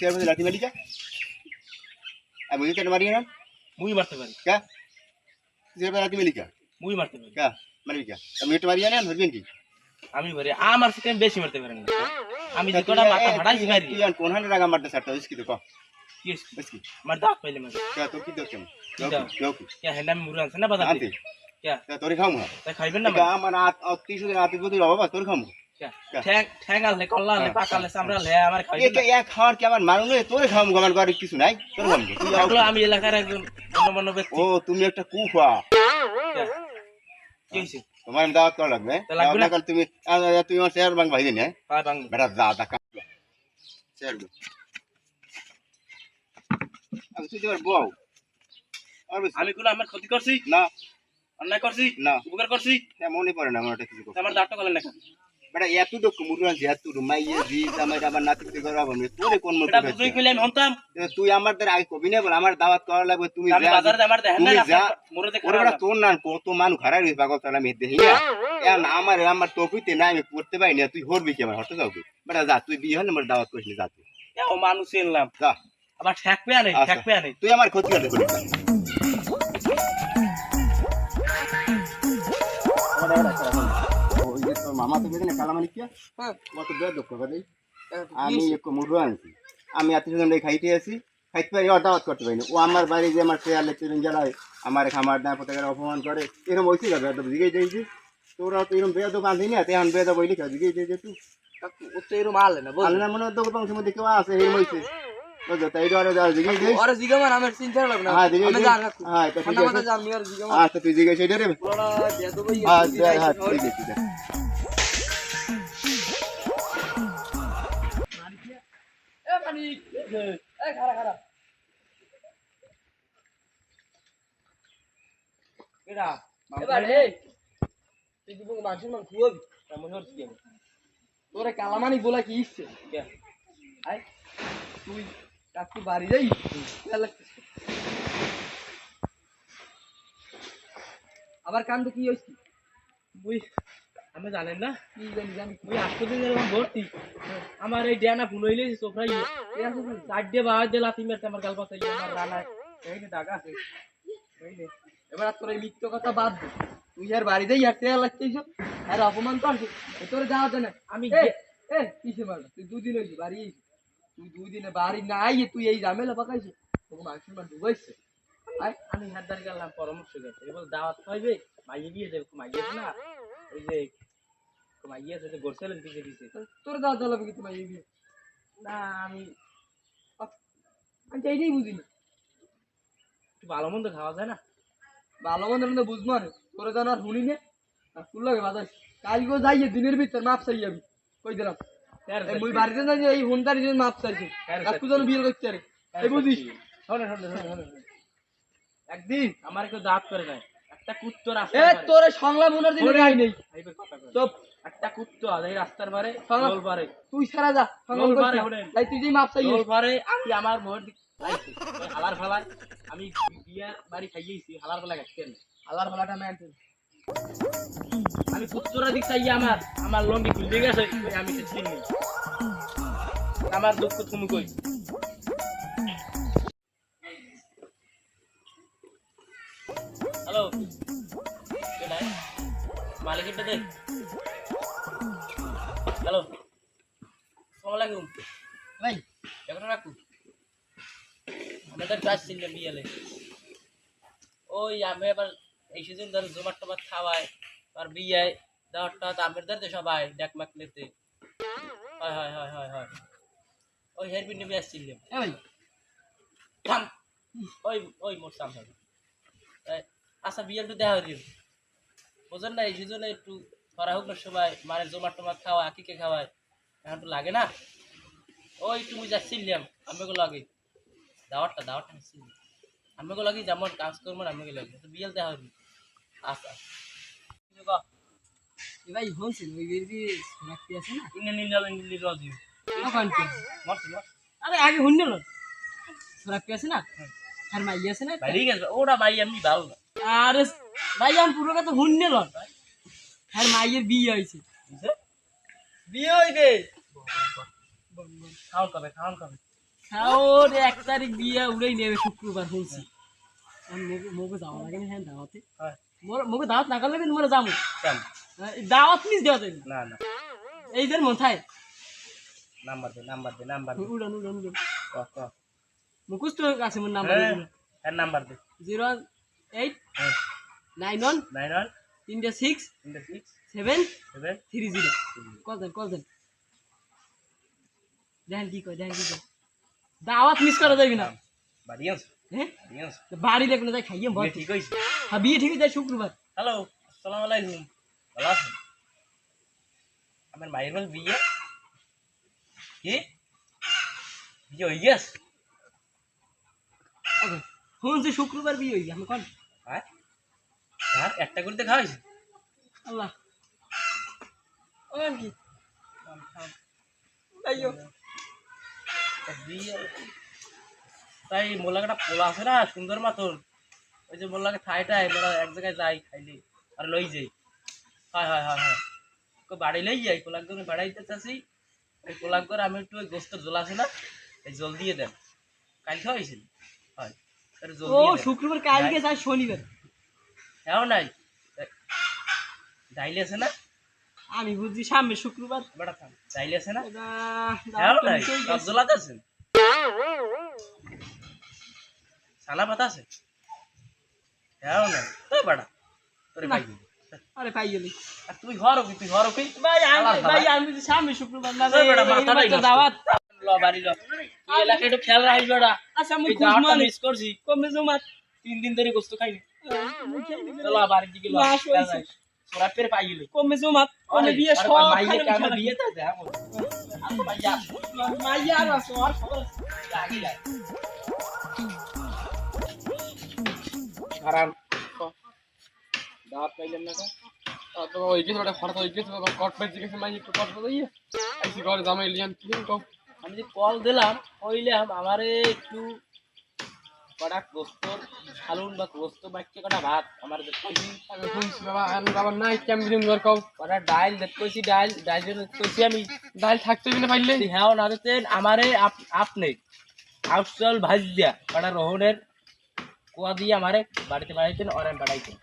Chair মধ্যে লাঠি মালিকা আমি বুঝি কেন মারিয়ে না মুই মারতে পারি কা চেয়ার মধ্যে লাঠি মালিকা মুই মারতে পারি কা মারবি কা আমি একটু মারিয়ে না ধরবেন কি আমি পারি আমার থেকে বেশি মারতে পারেন না আমি যে কটা মাথা ফাটাইছি মারি তুই আর কোন হানে রাগা মারতে সারটা হইস কি তো ক কি হইছে? হইস কি আমার দাঁত পাইলে মারি কা তোর কি দরকার কি দাও? কেউ কি কে হেন্ডা আমি মুরগান না বাজার আনতে কে তা তোরে খাও মা তাই খাইবেন না কা আমার আত্মীয় স্বজন আত্মীয় বন্ধুর অভাব আছে, তোর খাও ঠ্যাং ঠ্যাং আনলে কল্লা আনলে পাকা আনলে চামড়া আনলে আমার খাইবেন এটা এক খাওয়ার কি আমার আমি এলাকার একজন ও তুমি একটা কুফা। তোমার দাওয়াত করা লাগবে। তুমি তুমি ভাই দিন হ্যাঁ? বেটা যা দা আমি তুই তোমার বউ। আমি কোনো ক্ষতি করছি? না। অন্যায় করছি? না। উপকার করছি? হ্যাঁ, মনে পড়ে না আমার ওটা কিছু আমার দাঁতটা করলেন না কেন? বেটা এত দুঃখ মুরুয়ান যে এত মাইয়ে জি আমার আবার নাতি করা হবে তোরে কোন কইলে আমি হন্তাম। তুই আমার দ্বারা আগে কবি না বল আমার দাওয়াত করা লাগবে তুমি আমি বাজারে আমার দেখেন না বেটা তোর না কত মানুষ খারাপ পাগল দেখি এখন আমার আমার টপিতে না আমি করতে পারি না তুই হরবি কি আমার হতে যাও কি? বেটা যা তুই বিয়ে হলে আমার দাওয়াত করিস না যা তুই। ও মানুষ এনলাম। যা। আবার ঠ্যাক পে আনে আচ্ছা। ঠ্যাক পে তুই আমার ক্ষতি করতে করিস। না। মামা তো বেদনে কালামানিক কে হ্যাঁ। কত বেদ দুঃখ করে। হ্যাঁ, আমি এক আনছি। আমি স্বজন খাইতে আছি খাইতে পারি ওর দাওয়াত করতে পারি না ও আমার বাড়ি যে আমার চেয়ার লেকচার জ্বালায় আমার খামার না পতাকার অপমান করে। এরকম হয়েছে যাবে একদম জিগে দিয়েছি। তোরা তো এরকম বেদ বাঁধি না তেমন বেদ বইলি খা জিগে দিয়েছে তুই কাকু, ও তো এরম আলে না বুঝলি আলনা মনে হয় মধ্যে কেউ আছে এরকম হয়েছে বুঝলো? তাই আরও খারা খারা এরা এবার এই তুই দিব মানুষের খুয়াবি হচ্ছে কি তোরে কালামানি বলা কি ইচ্ছে? তুই কাকু বাড়ি যাই আবার কান্দ কি হয়েছে? বুই আমি জানেন না? ওই আটশো দিন ভর্তি। আমার এই ডিয়ানা ফুল হইলে চোখরাই চার দিয়ে বাহার দিয়ে লাথি মেরতে আমার গাল পাতাই আমার রানায়। এই যে দাগা আছে। এই নে। এবার আর তোর এই মিথ্য কথা বাদ দে। তুই আর বাড়ি যাই আর খেয়াল রাখতিস আর অপমান তো আসে তোরে যাওয়া না। আমি এ কিসে মারলো? তুই দুদিন হয়েছে বাড়ি তুই দুই দিনে বাড়ি না আইয়ে তুই এই ঝামেলা পাকাইছিস। তোকে মানুষের মান ডুবাইছে। আমি হাতদার গেলাম পরামর্শ করতে এবার দাওয়াত খাইবে মাইয়ে গিয়ে যাবে মাইয়ে না। ওই যে মাইয়ে আছে যে গোরসেলেন দিকে তোর দাওয়া চালাবে কি তোমার এই না আমি আমি এইটাই বুঝি না। ভালো মন্দ খাওয়া যায় না? ভালো মন্দ মন্দ বুঝব না তোরে জানার শুনি নে আর তুল লাগে বাজার কালকে যাইয়ে দিনের ভিতর মাপ চাই যাবি কই দিলাম? এই মুই বাড়িতে না এই হুন্দারি জন্য মাপ চাইছি হ্যাঁ, কাকু যেন বিয়ে করতে আরে এই বুঝিস? শোনে শোনে শোনে শোনে একদিন আমার কেউ দাঁত করে নাই একটা কুত্তর এ রাস্তার তোরে সংলাপ উনার দিনে রাই নেই। ধারে কথা কয়। চুপ। একটা কুত্তো আছে এই রাস্তার ধারে সংলাপ- পারে তুই সারা যা সংলাপ পারে, তাই তুই যে মাপ চাই রোল পারে আমি আমার মোহর দিক লাইছি ওই হালার ফেলায় আমি বিয়ার বাড়ি খাইয়েছি হালার ফেলা আমি কুত্তরা দিক চাই আমার আমার লন্ডি খুলতে গেছে আমি চিনি আমার দুঃখ তুমি কই। হ্যালো সালাম আলাইকুম। ভাই। এখন রাখু। আমাদের কাজ ছিল বিয়ালে। ওই আমি এবার এই সিজন ধরে জোমাট টোমাট খাওয়াই আর বিয়ায় দেওয়ারটা তো আমের ধরতে সবাই ডাক মাক নিতে। হয় হয় হয় হয় হয়। ওই হেরবি নেমে আসছিলাম এ ওই ওই মোর সামনে। আচ্ছা বিয়ে একটু দেখা দিন বোঝেন না এই সিজনে একটু করা হোক না সবাই মানে জোমাট টোমাট খাওয়া আকিকে খাওয়ায় এখন তো লাগে না? ওই তুমি যাচ্ছিলাম আমিও লাগে দাওয়ারটা দাওয়ারটা নিচ্ছিলাম আমিও লাগে যেমন কাজ করব আমিও লাগে বিয়েল দেখা হবি আচ্ছা। ভাই হনছে ওই বেরি আছে না? ইন্ডিয়ান ইন্ডিয়ান ইন্ডিয়ান রাজি আরে আগে হুন্নে লো রাখতে আছে না? আর মাই আছে না? বাইরে গেছে ওরা ভাই এমনি ভালো না। আরে ভাই আমি পুরো কথা হুন্নে লো আর মাইয়ের বিয়ে হয়েছে। বিয়ে হইবে? খাওয়ান কবে খাওয়ান কবে? ওর এক তারিখ বিয়ে উড়েই নেবে শুক্রবার শুনছি। মোকে যাওয়া লাগে না হ্যাঁ দাওয়াতে। মোকে দাওয়াত না করলে কিন্তু মোরে যাব। দাওয়াত মিস দেওয়া যাবে না। না এই যে মথায় নাম্বার দে নাম্বার দে নাম্বার দে। উড়ান উড়ান উড়ান। মুখস্থ আছে মোর নাম্বার। হ্যাঁ এর নাম্বার দে। Zero eight nine one nine one তিনটে সিক্স তিনটে six seven seven three zero call দেন কল দেন দেখেন কি কয় দেখেন কি কয়? দাওয়াত মিস করা যাবে না। বাড়ি আনছো হ্যাঁ বাড়ি আনছো যাই খাইয়ে বল। ঠিক হয়েছে। হ্যাঁ বিয়ে ঠিক আছে শুক্রবার। হ্যালো আসসালামু আলাইকুম। ভালো আছেন? আমার মায়ের বল বিয়ে। কি? বিয়ে হয়ে গেছে? শুনছি শুক্রবার বিয়ে হয়ে আমি কন? হ্যাঁ? আর একটা করে দেখা হয়েছে? আল্লাহ। কি তাই মোল্লাকে পোলা আছে না সুন্দর মাতর ওই যে মোল্লাকে ঠাই ঠাই মোলা এক জায়গায় যাই খাইলে আর লই যাই হয় হয় হয় হয়। বাড়ি লই যাই পোলাক করে বাড়াইতে চাচ্ছি ওই পোলাক করে আমি একটু ওই গোস্ত জল আছে না এই জল দিয়ে দেন। কালকে হয়েছিল হয় ও শুক্রবার কালকে যায় শনিবার। নাই? ডাইলি আছে না? আমি বুঝছি সামনে শুক্রবার। বেটা থাম। ডাইলি আছে না? নাই? সালা পাতা আছে? নাই। তো বেটা তোরে দিবি। আরে পাই গেলি আর তুই ঘর তুই ঘর ভাই আমি ভাই। ভাই আমি সামনে শুক্রবার না বেটা, মাথাটাই এইবার দাওয়াত। ল বাড়ি ল। তুই একটু খেয়াল রাখিস বেটা। আচ্ছা আমি এই মিস করছি। কমে জমাত তিন দিন ধরে গোস্ত খাইনি। চলো বাড়ির দিকে ল। না, খেয়াল শুয়েছি। রাখিস। তোরা পেরে পাই গেলি কমে জমাত কমে বিয়ে সব মাইয়ে খারাপ কেমন খেলা। বিয়েতে আছে বল। আর তো মাইয়া মাইয়া আর আর খবর আগে যায়। হারাম দাওয়াত পাইলেন না তো? তো ওই গেছে ওটা ফটো ওই গেছে কট পেজ গেছে মাই একটু কট দিয়ে। আইসি ঘরে জামাই লিয়ান কি আমি যে কল দিলাম কইলাম আমারে একটু কটা গোস্ত হালুন বা গোস্ত বাক্য কটা ভাত। আমার বাবা নাই কেমন দিন ঘর কও কটা ডাইল দেখ কইছি ডাইল ডাইল কইছি আমি। ডাল থাকতে বিনা পাইলে? হ্যাঁ না দিতেন আমারে আপ- আপনি আউটসল ভাজ দিয়া কটা রোহনের কুয়া দিয়ে আমারে বাড়িতে বাড়াইতেন অরেন বাড়াইতেন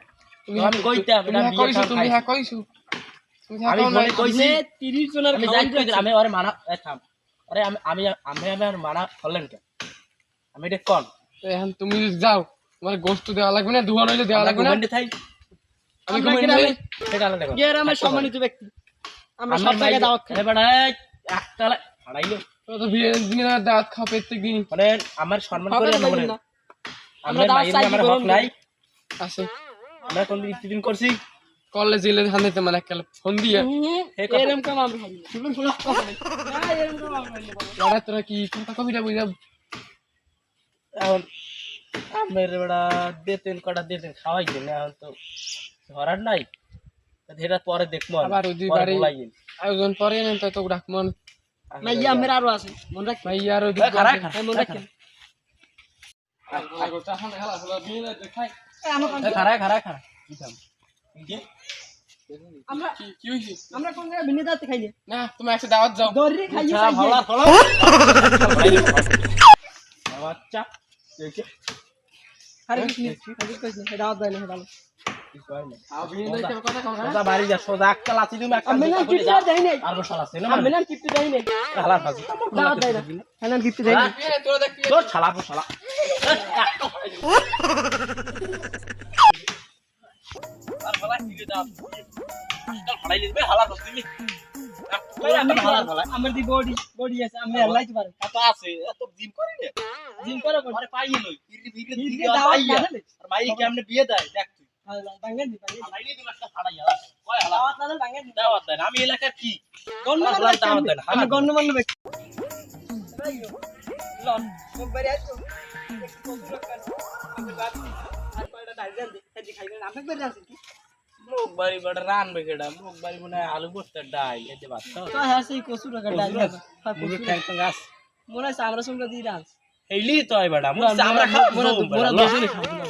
আমি কইতাম, তুমি এটা হ্যাঁ বিয়ে কইছো তুমি হ্যাঁ কইছো। হ্যাঁ আমি কইছি 30 জনের আমি কইতাম আমি ওরে মানা থাম। আরে আমি আমি আমি আমি আর মানা করলেন কেন? আমি এটা কন এখন তুমি যাও তোমার গোস্ত দেওয়া লাগবে না দুয়া নইলে দেওয়া আমরা লাগবে না। ঘুমাইতে থাই। আমি আমরা ঘুমাই সেটা আলাদা কথা। গ্রামের সম্মানিত ব্যক্তি? আমরা সব জায়গায় দাওয়াত খাই। এই, একতলা হারাইলো। তো তো বিয়ের দিনে না দাওয়াত খাও প্রত্যেক দিন মানে আমার সম্মান করে না। আমরা দাওয়াত চাই আমার হক নাই। আছে আমরা কোন দিন ইস্তিদিন করছি? কলেজ জেলে ধান দিতে মানে একটা ফোন দিয়ে। এরম কাম আমরা করি। শুনুন। না, এরম কাম করি না। তোরা কি কথা কবিতা বুঝা এখন আমের বেড়া দিতেন কটা দিতেন খাওয়াই দেন এখন তো ধরার নাই তা সেটা পরে দেখব আবার ওই দুই বাড়ি আয়োজন পরে নেন তো তো ডাকমন না, ইয়ে আমের আরও আছে। মনে রাখবেন। ভাই আর ওই এ, খারাই খা, হ্যাঁ, মনে রাখবেন। এ, আমার এ, খারাই আমরা কি কি হইছে আমরা কোন জায়গায় ভিন্ন দাওয়াতে খাই না। তুমি একটা দাওয়াত যাও। দৌড়ে খাইয়ে খাইয়ে। ভালা, ভালা। বাচ্চা দেখে। আরে নেই, আরে। কি কয় না দাওয়াত দেয় না। দেখবি তোর ছালা আমার দি বডি বডি আছে আমি আল্লাহই পারে। এত আছে। এত জিম করি রে জিম করে করে আরে লই। ইরি বিগরে দিদি দিদি না আর মাই কেমনে বিয়ে দেয়? দেখ তুই। না দেন আমি এলাকার কি? আমি। আমি। গণ্যমান্য ব্যক্তি। লন। মুখ বাড়ি মুখ বাড়ি রান বেগেডা মুখ বাড়ি মনে হয় আলু বস্তার ডাই এই যে ভাত খাও মুখে ঠ্যাং ঠ্যাং গাছ। মনে আমরা সঙ্গে দিয়ে ডান্স এইলি তো আই বেড়া মুখ আমরা বেড়া, খাব।